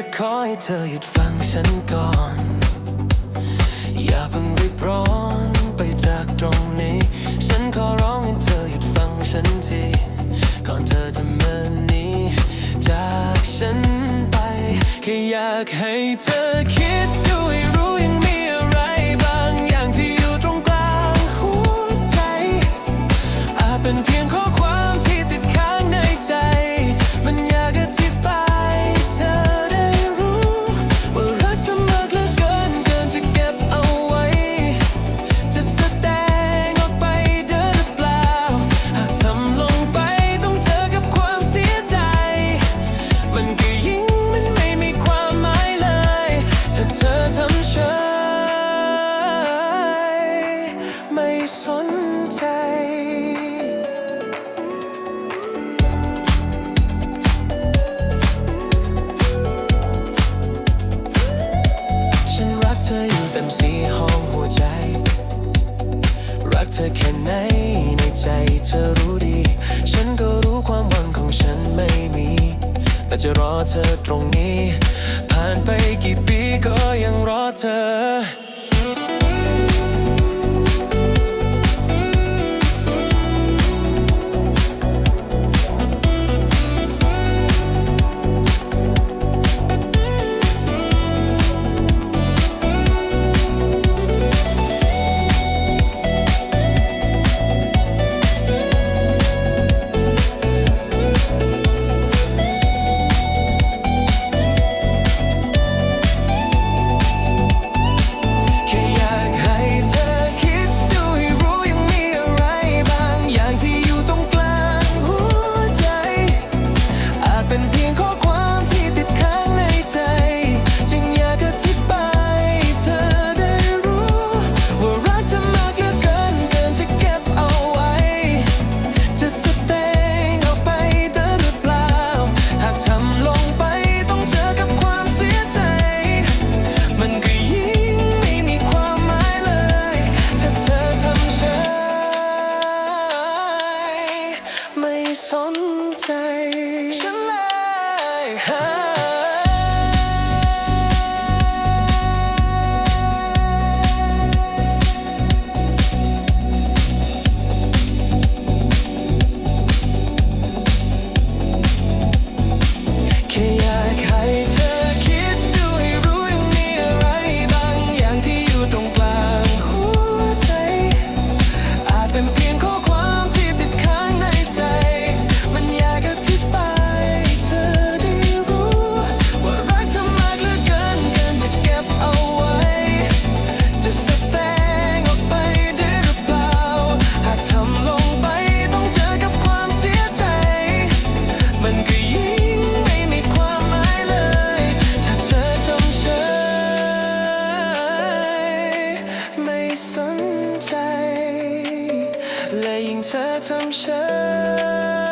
จะขอให้เธอหยุดฟังฉันก่อน อย่าเพิ่งรีบร้อนไปจากตรงนี้ ฉันขอร้องให้เธอหยุดฟังฉันที ก่อนเธอจะเมินนี้ จากฉันไป แค่อยากให้เธอคิด เต็มสีห้องหัวใจ รักเธอแค่ไหนในใจเธอรู้ดี ฉันก็รู้ความหวังของฉันไม่มี แต่จะรอเธอตรงนี้ ผ่านไปกี่ปีก็ยังรอเธอ সঞ্চয়। และยิ่งเธอทำฉัน